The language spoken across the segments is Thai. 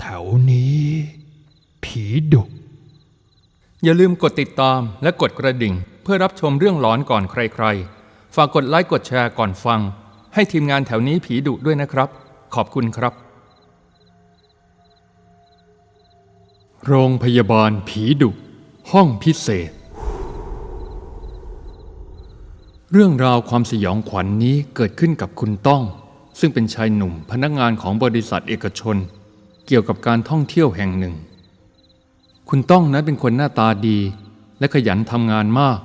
แถวนี้ ผีดุอย่าลืมกดติดตามและกดกระดิ่ง เพื่อรับชมเรื่องหลอนก่อนใคร ๆ ฝากกดไลค์กดแชร์ก่อนฟัง ให้ทีมงานแถวนี้ผีดุด้วยนะครับ ขอบคุณครับ โรงพยาบาลผีดุ ห้องพิเศษ เรื่องราวความสยองขวัญนนี้เกิดขึ้นกับคุณต้อง ซึ่งเป็นชายหนุ่มพนักงานของบริษัทเอกชน เกี่ยวกับการท่องเที่ยวแห่งหนึ่ง คุณต้องนั้นเป็นคนหน้าตาดีและขยันทำงานมาก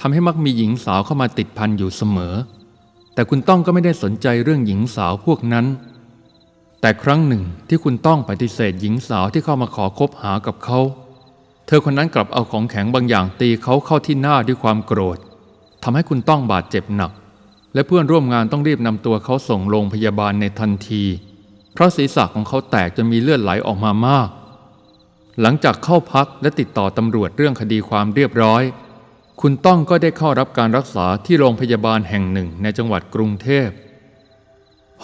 ทำให้มักมีหญิงสาวเข้ามาติดพันอยู่เสมอ แต่คุณต้องก็ไม่ได้สนใจเรื่องหญิงสาวพวกนั้น แต่ครั้งหนึ่งที่คุณต้องปฏิเสธหญิงสาวที่เข้ามาขอคบหากับเขา เธอคนนั้นกลับเอาของแข็งบางอย่างตีเขาเข้าที่หน้าด้วยความโกรธทำให้คุณต้องบาดเจ็บหนัก และเพื่อนร่วมงานต้องรีบนำตัวเขาส่งโรงพยาบาลในทันที เพราะศีรษะของเขาแตกจนมีเลือดไหลออกมามาก หลังจากเข้าพักและติดต่อตำรวจเรื่องคดีความเรียบร้อย คุณต้องก็ได้เข้ารับการรักษาที่โรงพยาบาลแห่งหนึ่งในจังหวัดกรุงเทพ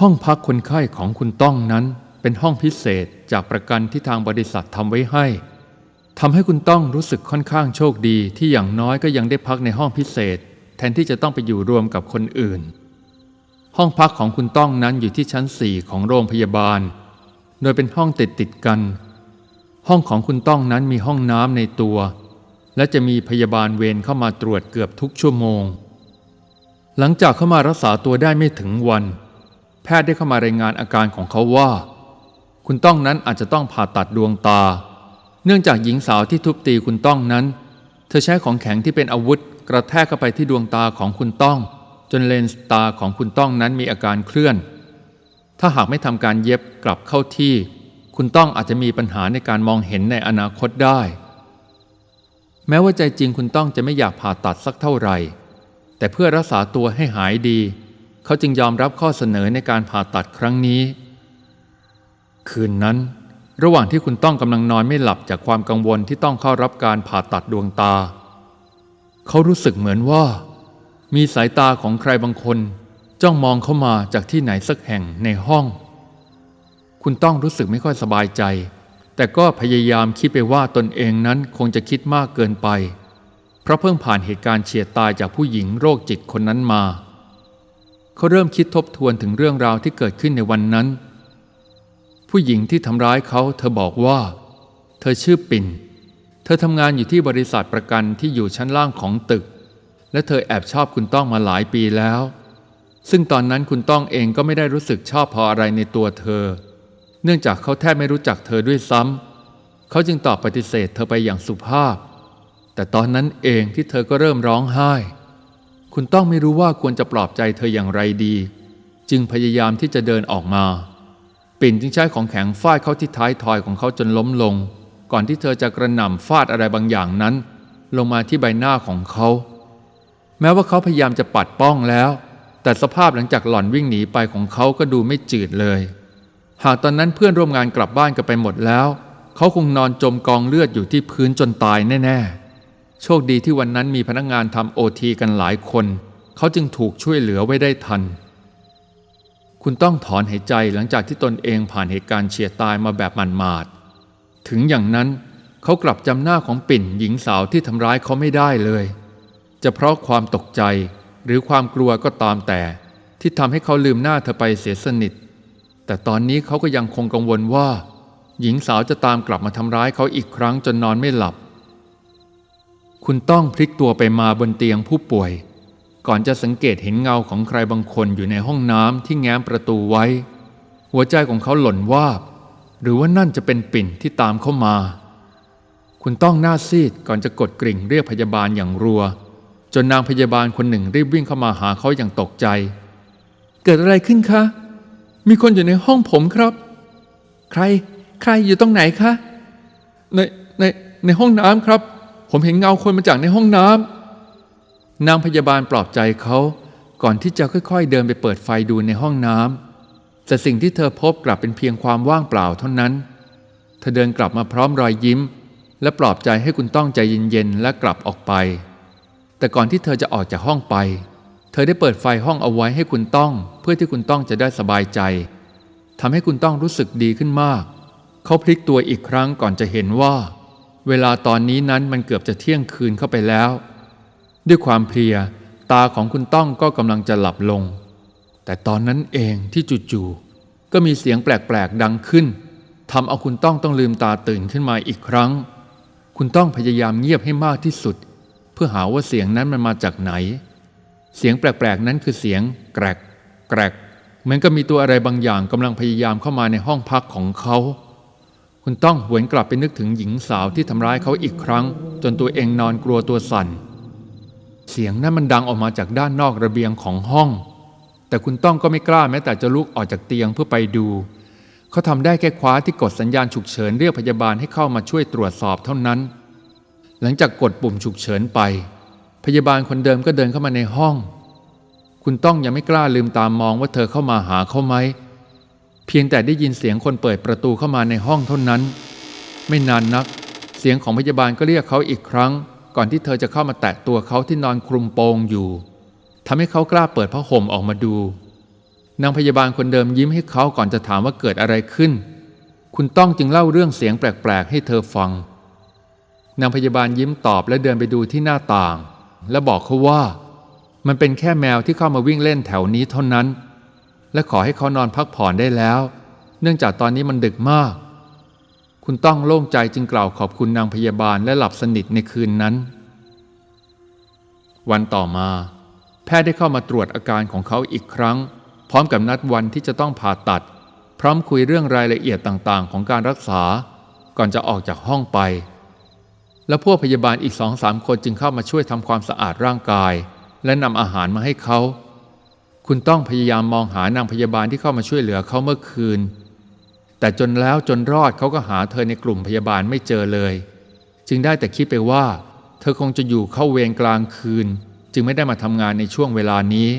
ห้องพักคนไข้ของคุณต้องนั้นเป็นห้องพิเศษจากประกันที่ทางบริษัททำไว้ให้ทำให้คุณต้องรู้สึกค่อนข้างโชคดีที่อย่างน้อยก็ยังได้พักในห้องพิเศษ แทนที่จะต้องไปอยู่รวมกับคนอื่น ห้องพักของคุณต้องนั้นอยู่ที่ชั้นสี่ของโรงพยาบาล โดยเป็นห้องติดติดกัน ห้องของคุณต้องนั้นมีห้องน้ำในตัว และจะมีพยาบาลเวรเข้ามาตรวจเกือบทุกชั่วโมง หลังจากเข้ามารักษาตัวได้ไม่ถึงวัน แพทย์ได้เข้ามารายงานอาการของเขาว่า คุณต้องนั้นอาจจะต้องผ่าตัดดวงตา เนื่องจากหญิงสาวที่ทุบตีคุณต้องนั้น เธอใช้ของแข็งที่เป็นอาวุธกระแทกเข้าไปที่ดวงตาของคุณต้อง จนเลนส์ตาของคุณต้องนั้นมีอาการเคลื่อน ถ้าหากไม่ทำการเย็บกลับเข้าที่ คุณต้องอาจจะมีปัญหาในการมองเห็นในอนาคตได้ แม้ว่าใจจริงคุณต้องจะไม่อยากผ่าตัดสักเท่าไหร่ แต่เพื่อรักษาตัวให้หายดี เขาจึงยอมรับข้อเสนอในการผ่าตัดครั้งนี้ คืนนั้น ระหว่างที่คุณต้องกำลังนอนไม่หลับจากความกังวลที่ต้องเข้ารับการผ่าตัดดวงตา เขารู้สึกเหมือนว่า มีสายตาของใครบางคน จ้องมองเข้ามาจากที่ไหนสักแห่งในห้อง คุณต้องรู้สึกไม่ค่อยสบายใจ แต่ก็พยายามคิดไปว่าตนเองนั้นคงจะคิดมากเกินไป เพราะเพิ่งผ่านเหตุการณ์เฉียดตายจากผู้หญิงโรคจิตคนนั้นมา เขาเริ่มคิดทบทวนถึงเรื่องราวที่เกิดขึ้นในวันนั้น ผู้หญิงที่ทำร้ายเขาเธอบอกว่า เธอชื่อปิ่น เธอทำงานอยู่ที่บริษัทประกันที่อยู่ชั้นล่างของตึก และเธอแอบชอบคุณต้องมาหลายปีแล้ว ซึ่งตอนนั้นคุณต้องเองก็ไม่ได้รู้สึกชอบพออะไรในตัวเธอ เนื่องจากเขาแทบไม่รู้จักเธอด้วยซ้ำเขาจึงตอบปฏิเสธเธอไปอย่างสุภาพ แต่ตอนนั้นเองที่เธอก็เริ่มร้องไห้ คุณต้องไม่รู้ว่าควรจะปลอบใจเธออย่างไรดี จึงพยายามที่จะเดินออกมา ปิ่นจึงใช้ของแข็งฟาดเข้าที่ท้ายทอยของเขาจนล้มลง ก่อนที่เธอจะกระหน่ำฟาดอะไรบางอย่างนั้น ลงมาที่ใบหน้าของเขา แม้ว่าเขาพยายามจะปัดป้องแล้ว แต่สภาพหลังจากหล่อนวิ่งหนีไปของเขาก็ดูไม่จืดเลย หากตอนนั้นเพื่อนร่วมงานกลับบ้านกันไปหมดแล้ว เขาคงนอนจมกองเลือดอยู่ที่พื้นจนตายแน่ๆ โชคดีที่วันนั้นมีพนักงานทำโอทีกันหลายคน เขาจึงถูกช่วยเหลือไว้ได้ทัน คุณต้องถอนหายใจหลังจากที่ตนเองผ่านเหตุการณ์เฉียดตายมาแบบมันมาดถึงอย่างนั้นเขากลับจำหน้าของปิ่นหญิงสาวที่ทำร้ายเขาไม่ได้เลย จะเพราะความตกใจหรือความกลัวก็ตามแต่ ที่ทำให้เขาลืมหน้าเธอไปเสียสนิท แต่ตอนนี้เขาก็ยังคงกังวลว่า หญิงสาวจะตามกลับมาทำร้ายเขาอีกครั้งจนนอนไม่หลับ คุณต้องพลิกตัวไปมาบนเตียงผู้ป่วย ก่อนจะสังเกตเห็นเงาของใครบางคนอยู่ในห้องน้ำที่แง้มประตูไว้ หัวใจของเขาหล่นวาบ หรือว่านั่นจะเป็นปิ่นที่ตามเข้ามา คุณต้องหน้าซีดก่อนจะกดกริ่งเรียกพยาบาลอย่างรัว จนนางพยาบาลคนหนึ่งรีบวิ่งเข้ามาหาเขาอย่างตกใจ เกิดอะไรขึ้นคะ มีคนอยู่ในห้องผมครับ ใคร ใครอยู่ตรงไหนคะ ใน ใน ในห้องน้ำครับ ผมเห็นเงาคนมาจากในห้องน้ำนางพยาบาลปลอบใจเขาก่อนที่จะค่อยๆ เดินไปเปิดไฟดูในห้องน้ำแต่สิ่งที่เธอพบกลับเป็นเพียงความว่างเปล่าเท่านั้น เธอเดินกลับมาพร้อมรอยยิ้ม และปลอบใจให้คุณต้องใจเย็นๆ และกลับออกไป แต่ก่อนที่เธอจะออกจากห้องไป เธอได้เปิดไฟห้องเอาไว้ให้คุณต้อง เพื่อที่คุณต้องจะได้สบายใจทำให้คุณต้องรู้สึกดีขึ้นมาก เขาพลิกตัวอีกครั้งก่อนจะเห็นว่า เวลาตอนนี้นั้นมันเกือบจะเที่ยงคืนเข้าไปแล้ว ด้วยความเพลีย ตาของคุณต้องก็กำลังจะหลับลง แต่ตอนนั้นเองที่จู่ๆก็มีเสียงแปลกๆดังขึ้นทำเอาคุณต้องต้องลืมตาตื่นขึ้นมาอีกครั้ง คุณต้องพยายามเงียบให้มากที่สุด เพื่อหาว่าเสียงนั้นมันมาจากไหน เสียงแปลกๆนั้นคือเสียงแกรกแกรกเหมือนกับมีตัวอะไรบางอย่างกำลังพยายามเข้ามาในห้องพักของเขา คุณต้องหวนกลับไปนึกถึงหญิงสาวที่ทำร้ายเขาอีกครั้ง จนตัวเองนอนกลัวตัวสั่น เสียงนั้นมันดังออกมาจากด้านนอกระเบียงของห้อง แต่คุณต้องก็ไม่กล้าแม้แต่จะลุกออกจากเตียงเพื่อไปดู เขาทำได้แค่คว้าที่กดสัญญาณฉุกเฉินเรียกพยาบาลให้เข้ามาช่วยตรวจสอบเท่านั้น หลังจากกดปุ่มฉุกเฉินไป พยาบาลคนเดิมก็เดินเข้ามาในห้อง คุณต้องยังไม่กล้าลืมตามมองว่าเธอเข้ามาหาเขาไหม เพียงแต่ได้ยินเสียงคนเปิดประตูเข้ามาในห้องเท่านั้น ไม่นานนัก เสียงของพยาบาลก็เรียกเขาอีกครั้ง ก่อนที่เธอจะเข้ามาแตะตัวเขาที่นอนคลุมโปงอยู่ทำให้เขากล้าเปิดผ้าห่มออกมาดู นางพยาบาลคนเดิมยิ้มให้เขาก่อนจะถามว่าเกิดอะไรขึ้น คุณต้องจึงเล่าเรื่องเสียงแปลกๆให้เธอฟัง นางพยาบาลยิ้มตอบและเดินไปดูที่หน้าต่าง และบอกเขาว่า มันเป็นแค่แมวที่เข้ามาวิ่งเล่นแถวนี้เท่านั้น และขอให้เขานอนพักผ่อนได้แล้ว เนื่องจากตอนนี้มันดึกมาก คุณต้องโล่งใจจึงกล่าวขอบคุณนางพยาบาลและหลับสนิทในคืนนั้น วันต่อมา แพทย์ได้เข้ามาตรวจอาการของเขาอีกครั้ง พร้อมกับนัดวันที่จะต้องผ่าตัด พร้อมคุยเรื่องรายละเอียดต่างๆ ของการรักษา ก่อนจะออกจากห้องไป และพวกพยาบาลอีกสองสามคนจึงเข้ามาช่วยทำความสะอาดร่างกาย และนำอาหารมาให้เขา คุณต้องพยายามมองหานางพยาบาลที่เข้ามาช่วยเหลือเขาเมื่อคืน แต่จนแล้วจนรอดเขาก็หาเธอในกลุ่มพยาบาลไม่เจอเลย จึงได้แต่คิดไปว่า เธอคงจะอยู่เข้าเวรกลางคืน จึงไม่ได้มาทำงานในช่วงเวลานี้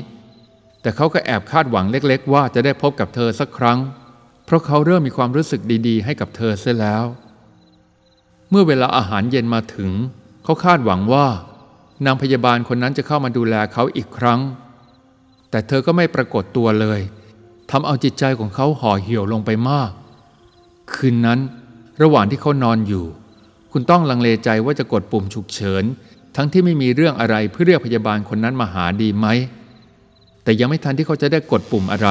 แต่เขาก็แอบคาดหวังเล็ก ๆ ว่าจะได้พบกับเธอสักครั้ง เพราะเขาเริ่มมีความรู้สึกดี ๆ ให้กับเธอเสียแล้ว มื่อเวลาอาหารเย็นมาถึง เขาคาดหวังว่า นางพยาบาลคนนั้นจะเข้ามาดูแลเขาอีกครั้ง แต่เธอก็ไม่ปรากฏตัวเลยทำเอาจิตใจของเขาห่อเหี่ยวลงไปมาก คืนนั้น ระหว่างที่เขานอนอยู่ คุณต้องลังเลใจว่าจะกดปุ่มฉุกเฉิน ทั้งที่ไม่มีเรื่องอะไรเพื่อเรียกพยาบาลคนนั้นมาหาดีไหม แต่ยังไม่ทันที่เขาจะได้กดปุ่มอะไร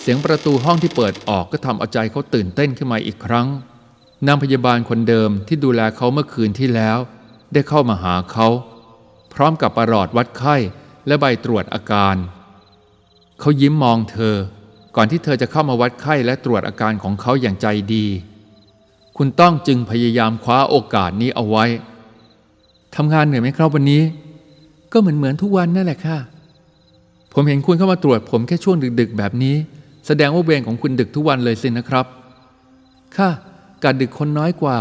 เสียงประตูห้องที่เปิดออกก็ทำเอาใจเขาตื่นเต้นขึ้นมาอีกครั้ง นางพยาบาลคนเดิมที่ดูแลเขาเมื่อคืนที่แล้ว ได้เข้ามาหาเขา พร้อมกับประหลอดวัดไข้และใบตรวจอาการ เขายิ้มมองเธอ ก่อนที่เธอจะเข้ามาวัดไข้และตรวจอาการของเขาอย่างใจดี คุณต้องจึงพยายามคว้าโอกาสนี้เอาไว้ทำงานเหนื่อยไหมครับวันนี้ ก็เหมือนเหมือนทุกวันนั่นแหละค่ะ ผมเห็นคุณเข้ามาตรวจผมแค่ช่วงดึก ๆ แบบนี้ แสดงว่าเวรของคุณดึกทุกวันเลยสินะครับ ค่ะ การดึกคนน้อยกว่า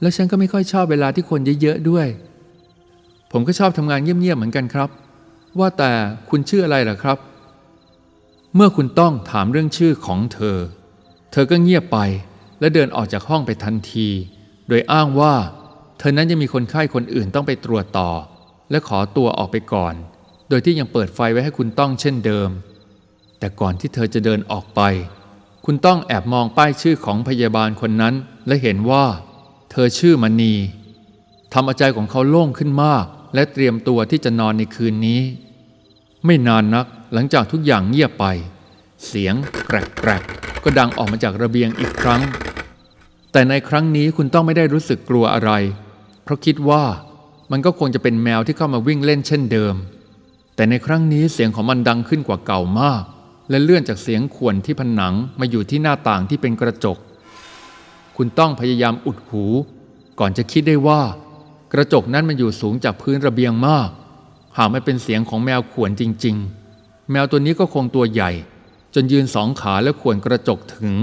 แล้วฉันก็ไม่ค่อยชอบเวลาที่คนเยอะๆด้วย ผมก็ชอบทำงานเงียบๆเหมือนกันครับ ว่าแต่คุณชื่ออะไรล่ะครับ เมื่อคุณต้องถามเรื่องชื่อของเธอ เธอก็เงียบไปและเดินออกจากห้องไปทันที โดยอ้างว่า เธอนั้นยังมีคนไข้คนอื่นต้องไปตรวจต่อ และขอตัวออกไปก่อน โดยที่ยังเปิดไฟไว้ให้คุณต้องเช่นเดิม แต่ก่อนที่เธอจะเดินออกไป คุณต้องแอบมองป้ายชื่อของพยาบาลคนนั้น และเห็นว่า เธอชื่อมณีทำอาใจของเขาโล่งขึ้นมาก และเตรียมตัวที่จะนอนในคืนนี้ ไม่นานนักหลังจากทุกอย่างเงียบไป เสียงแกรกๆก็ดังออกมาจากระเบียงอีกครั้ง แต่ในครั้งนี้คุณต้องไม่ได้รู้สึกกลัวอะไร เพราะคิดว่ามันก็คงจะเป็นแมวที่เข้ามาวิ่งเล่นเช่นเดิม แต่ในครั้งนี้เสียงของมันดังขึ้นกว่าเก่ามาก และเลื่อนจากเสียงข่วนที่ผนังมาอยู่ที่หน้าต่างที่เป็นกระจก คุณต้องพยายามอุดหู ก่อนจะคิดได้ว่า กระจกนั้นมันอยู่สูงจากพื้นระเบียงมาก หากไม่เป็นเสียงของแมวข่วนจริง ๆ แมวตัวนี้ก็คงตัวใหญ่ จนยืนสองขาและข่วนกระจกถึง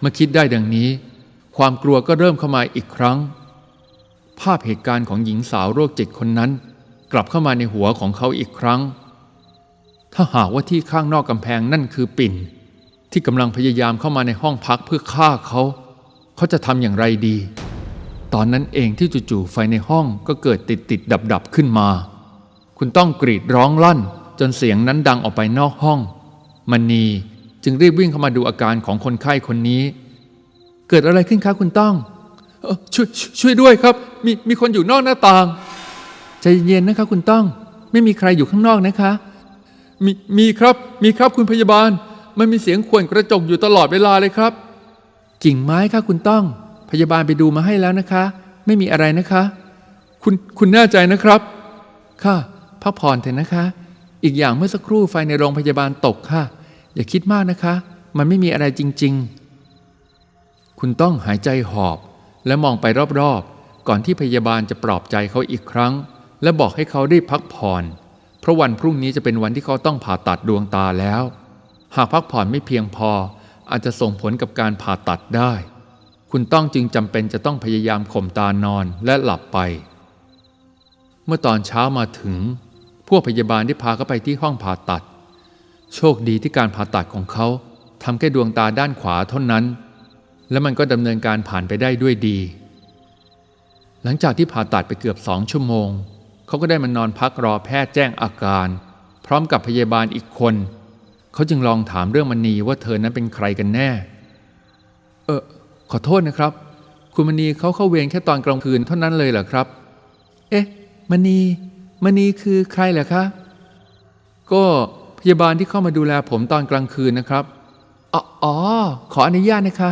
เมื่อคิดได้ดังนี้ ความกลัวก็เริ่มเข้ามาอีกครั้ง ภาพเหตุการณ์ของหญิงสาวโรคจิตคนนั้น กลับเข้ามาในหัวของเขาอีกครั้ง ถ้าหากว่าที่ข้างนอกกำแพงนั่นคือปิ่น ที่กำลังพยายามเข้ามาในห้องพักเพื่อฆ่าเขา เขาจะทำอย่างไรดี ตอนนั้นเองที่จู่ๆไฟในห้องก็เกิดติดติดดับดับขึ้นมา คุณต้องกรีดร้องลั่น จนเสียงนั้นดังออกไปนอกห้องมณีจึงรีบวิ่งเข้ามาดูอาการของคนไข้คนนี้ เกิดอะไรขึ้นคะคุณต้องช่วยช่วยด้วยครับ มีมีคนอยู่นอกหน้าต่าง ใจเย็นนะคะคุณต้อง ไม่มีใครอยู่ข้างนอกนะคะ มีมีครับ มีครับคุณพยาบาล มันมีเสียงข่วนกระจกอยู่ตลอดเวลาเลยครับ กิ่งไม้ค่ะคุณต้อง พยาบาลไปดูมาให้แล้วนะคะ ไม่มีอะไรนะคะ คุณคุณแน่ใจนะครับ ค่ะพักผ่อนเถอะนะคะ อีกอย่างเมื่อสักครู่ไฟในโรงพยาบาลตกค่ะ อย่าคิดมากนะคะ มันไม่มีอะไรจริง ๆ คุณต้องหายใจหอบ และมองไปรอบๆ ก่อนที่พยาบาลจะปลอบใจเขาอีกครั้ง และบอกให้เขาได้พักผ่อน เพราะวันพรุ่งนี้จะเป็นวันที่เขาต้องผ่าตัดดวงตาแล้ว หากพักผ่อนไม่เพียงพออาจจะส่งผลกับการผ่าตัดได้ คุณต้องจึงจำเป็นจะต้องพยายามข่มตานอนและหลับไป เมื่อตอนเช้ามาถึง พวกพยาบาลได้พาเขาไปที่ห้องผ่าตัด โชคดีที่การผ่าตัดของเขาทำแค่ดวงตาด้านขวาเท่านั้น และมันก็ดำเนินการผ่านไปได้ด้วยดี หลังจากที่ผ่าตัดไปเกือบสองชั่วโมง เขาก็ได้มานอนพักรอแพทย์แจ้งอาการ พร้อมกับพยาบาลอีกคน เขาจึงลองถามเรื่องมณีว่าเธอนั้นเป็นใครกันแน่ เออขอโทษนะครับ คุณมณีเขาเข้าเวรแค่ตอนกลางคืนเท่านั้นเลยเหรอครับ เอ๊ะมณีมณีคือใครเหรอคะก็พยาบาลที่เข้ามาดูแลผมตอนกลางคืนนะครับอ๋ออขออนุญาตนะคะ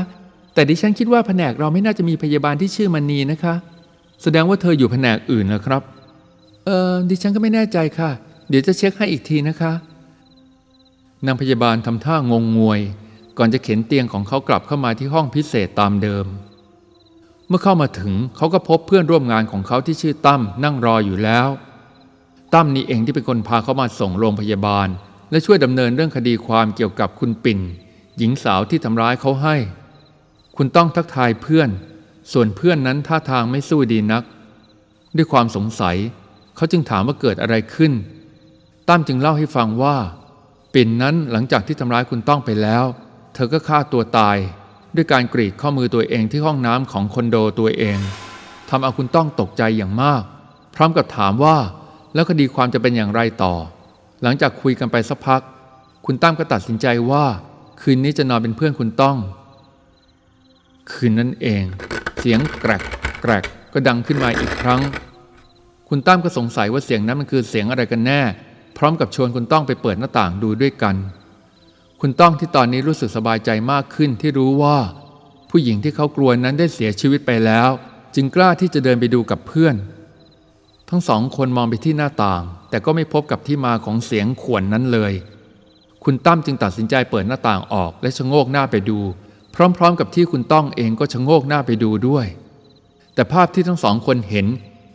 แต่ดิฉันคิดว่าแผนกเราไม่น่าจะมีพยาบาลที่ชื่อมณีนะคะ แสดงว่าเธออยู่แผนกอื่นนะครับ เออดิฉันก็ไม่แน่ใจค่ะ เดี๋ยวจะเช็คให้อีกทีนะคะ นางพยาบาลทำท่างงงวย ก่อนจะเข็นเตียงของเขากลับเข้ามาที่ห้องพิเศษตามเดิม เมื่อเข้ามาถึงเขาก็พบเพื่อนร่วมงานของเขาที่ชื่อตั้มนั่งรออยู่แล้ว ตั้มนี่เองที่เป็นคนพาเขามาส่งโรงพยาบาล และช่วยดำเนินเรื่องคดีความเกี่ยวกับคุณปิ่น หญิงสาวที่ทำร้ายเขาให้ คุณต้องทักทายเพื่อน ส่วนเพื่อนนั้นท่าทางไม่สู้ดีนัก ด้วยความสงสัย เขาจึงถามว่าเกิดอะไรขึ้น ตั้มจึงเล่าให้ฟังว่า ปิ่นนั้นหลังจากที่ทำร้ายคุณต้องไปแล้ว เธอก็ฆ่าตัวตาย ด้วยการกรีดข้อมือตัวเองที่ห้องน้ำของคอนโดตัวเองทำเอาคุณต้องตกใจอย่างมาก พร้อมกับถามว่า แล้วคดีความจะเป็นอย่างไรต่อ หลังจากคุยกันไปสักพัก คุณตั้มก็ตัดสินใจว่า คืนนี้จะนอนเป็นเพื่อนคุณต้อง คืนนั้นเอง เสียงแกรกแกรกก็ดังขึ้นมาอีกครั้ง คุณตั้มก็สงสัยว่าเสียงนั้นมันคือเสียงอะไรกันแน่ พร้อมกับชวนคุณต้องไปเปิดหน้าต่างดูด้วยกัน คุณต้องที่ตอนนี้รู้สึกสบายใจมากขึ้นที่รู้ว่า ผู้หญิงที่เขากลัวนั้นได้เสียชีวิตไปแล้ว จึงกล้าที่จะเดินไปดูกับเพื่อน ทั้งสองคนมองไปที่หน้าต่าง แต่ก็ไม่พบกับที่มาของเสียงขวนนั้นเลย คุณตั้มจึงตัดสินใจเปิดหน้าต่างออกและชะโงกหน้าไปดู พร้อม ๆ กับที่คุณต้องเองก็ชะโงกหน้าไปดูด้วย แต่ภาพที่ทั้งสองคนเห็น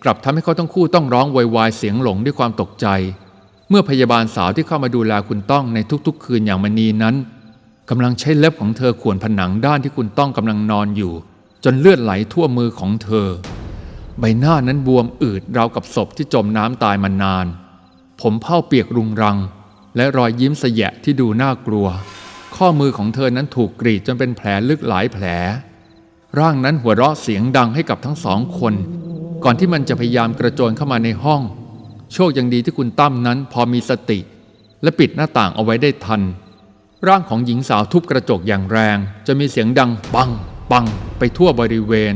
กลับทำให้เขาทั้งคู่ต้องร้องโวยวายเสียงหลงด้วยความตกใจ เมื่อพยาบาลสาวที่เข้ามาดูแลคุณต้องในทุกๆ คืนอย่างมณีนั้นกำลังใช้เล็บของเธอข่วนผนังด้านที่คุณต้องกำลังนอนอยู่ จนเลือดไหลทั่วมือของเธอ ใบหน้านั้นบวมอืดราวกับศพที่จมน้ำตายมานาน ผมเผ้าเปียกรุงรัง และรอยยิ้มเสยะที่ดูน่ากลัว ข้อมือของเธอนั้นถูกกรีดจนเป็นแผลลึกหลายแผล ร่างนั้นหัวเราะเสียงดังให้กับทั้งสองคน ก่อนที่มันจะพยายามกระโจนเข้ามาในห้อง โชคยังดีที่คุณตั้มนั้นพอมีสติ และปิดหน้าต่างเอาไว้ได้ทัน ร่างของหญิงสาวทุบกระจกอย่างแรง จะมีเสียงดังปัง ปัง ไปทั่วบริเวณ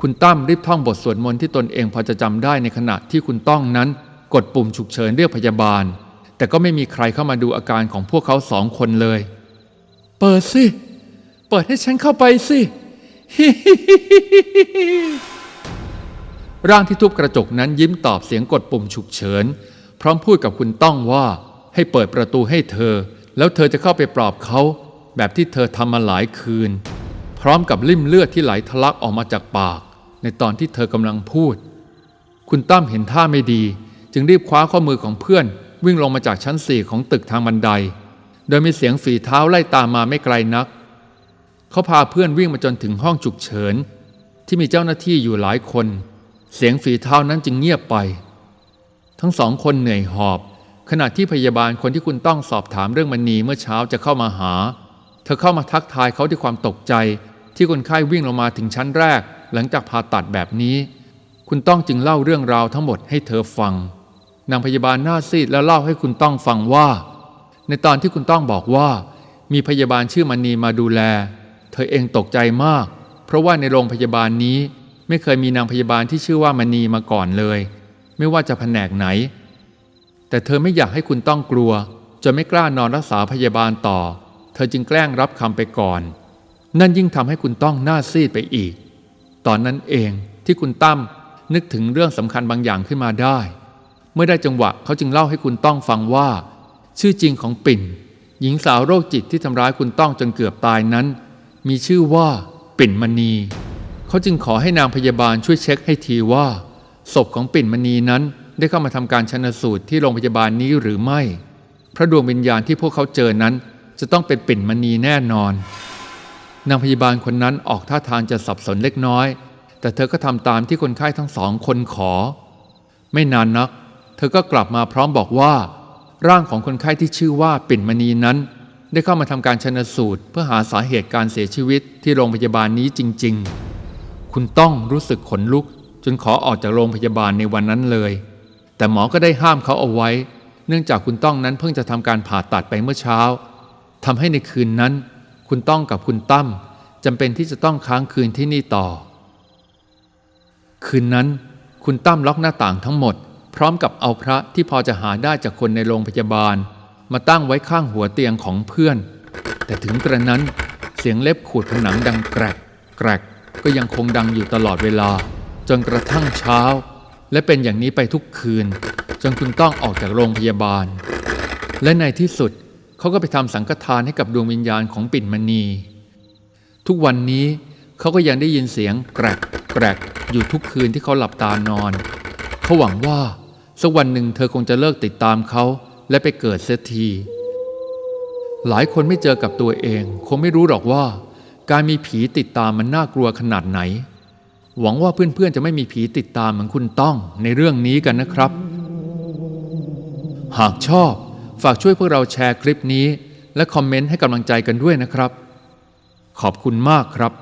คุณตั้มรีบท่องบทสวดมนต์ที่ตนเองพอจะจำได้ในขณะที่คุณต้องนั้น กดปุ่มฉุกเฉินเรียกพยาบาล แต่ก็ไม่มีใครเข้ามาดูอาการของพวกเขาสองคนเลย เปิดสิ เปิดให้ฉันเข้าไปสิ ร่างที่ทุบกระจกนั้นยิ้มตอบเสียงกดปุ่มฉุกเฉิน พร้อมพูดกับคุณต้องว่าให้เปิดประตูให้เธอ แล้วเธอจะเข้าไปปลอบเขา แบบที่เธอทำมาหลายคืน พร้อมกับลิ่มเลือดที่ไหลทะลักออกมาจากปาก ในตอนที่เธอกำลังพูด คุณตั้มเห็นท่าไม่ดี จึงรีบคว้าข้อมือของเพื่อน วิ่งลงมาจากชั้นสี่ของตึกทางบันได โดยมีเสียงฝีเท้าไล่ตามมาไม่ไกลนัก เขาพาเพื่อนวิ่งมาจนถึงห้องฉุกเฉิน ที่มีเจ้าหน้าที่อยู่หลายคน เสียงฝีเท้านั้นจึงเงียบไป ทั้งสองคนเหนื่อยหอบ ขณะที่พยาบาลคนที่คุณต้องสอบถามเรื่องมณีเมื่อเช้าจะเข้ามาหา เธอเข้ามาทักทายเขาด้วยความตกใจ ที่คนไข้วิ่งลงมาถึงชั้นแรก หลังจากผ่าตัดแบบนี้ คุณต้องจึงเล่าเรื่องราวทั้งหมดให้เธอฟังนางพยาบาลหน้าซีดแล้วเล่าให้คุณต้องฟังว่า ในตอนที่คุณต้องบอกว่า มีพยาบาลชื่อมณีมาดูแล เธอเองตกใจมาก เพเพราะว่าในโรงพยาบาลนี้ ไม่เคยมีนางพยาบาลที่ชื่อว่ามณีมาก่อนเลย ไม่ว่าจะแผนกไหน แต่เธอไม่อยากให้คุณต้องกลัว จนไม่กล้านอนรักษาพยาบาลต่อ เธอจึงแกล้งรับคำไปก่อน นั่นยิ่งทำให้คุณต้องหน้าซีดไปอีก ตอนนั้นเองที่คุณตั้มนึกถึงเรื่องสำคัญบางอย่างขึ้นมาได้ เมื่อได้จังหวะเขาจึงเล่าให้คุณต้องฟังว่า ชื่อจริงของปิ่น หญิงสาวโรคจิตที่ทำร้ายคุณต้องจนเกือบตายนั้น มีชื่อว่าปิ่นมณี เขาจึงขอให้นางพยาบาลช่วยเช็คให้ทีว่า ศพของปิ่นมณีนั้นได้เข้ามาทำการชันสูตรที่โรงพยาบาลนี้หรือไม่ พระดวงวิญญาณที่พวกเขาเจอนั้น จะต้องเป็นปิ่นมณีแน่นอน นางพยาบาลคนนั้นออกท่าทางจะสับสนเล็กน้อย แต่เธอก็ทำตามที่คนไข้ทั้งสองคนขอ ไม่นานนัก เธอก็กลับมาพร้อมบอกว่า ร่างของคนไข้ที่ชื่อว่าปิ่นมณีนั้น ได้เข้ามาทำการชนสูตร เพื่อหาสาเหตุการเสียชีวิตที่โรงพยาบาลนี้จริง ๆ คุณต้องรู้สึกขนลุก จนขอออกจากโรงพยาบาลในวันนั้นเลย แต่หมอก็ได้ห้ามเขาเอาไว้ เนื่องจากคุณต้องนั้นเพิ่งจะทำการผ่าตัดไปเมื่อเช้าทำให้ในคืนนั้น คุณต้องกับคุณตั้มจำเป็นที่จะต้องค้างคืนที่นี่ต่อ คืนนั้น คุณตั้มล็อกหน้าต่างทั้งหมด พร้อมกับเอาพระที่พอจะหาได้จากคนในโรงพยาบาล มาตั้งไว้ข้างหัวเตียงของเพื่อน แต่ถึงกระนั้นเสียงเล็บขูดผนังดังแกรกแกรก ก็ยังคงดังอยู่ตลอดเวลา จนกระทั่งเช้า และเป็นอย่างนี้ไปทุกคืน จนคุณต้องออกจากโรงพยาบาล และในที่สุดเขาก็ไปทำสังฆทานให้กับดวงวิญญาณของปิ่นมณี ทุกวันนี้เขาก็ยังได้ยินเสียงแกรกแกรกอยู่ทุกคืนที่เขาหลับตานอน เขาหวังว่าสักวันหนึ่งเธอคงจะเลิกติดตามเขาและไปเกิดเสียที หลายคนไม่เจอกับตัวเอง คงไม่รู้หรอกว่า การมีผีติดตามมันน่ากลัวขนาดไหน หวังว่าเพื่อนๆจะไม่มีผีติดตามเหมือนคุณต้องในเรื่องนี้กันนะครับ หากชอบฝากช่วยพวกเราแชร์คลิปนี้ และคอมเมนต์ให้กำลังใจกันด้วยนะครับ ขอบคุณมากครับ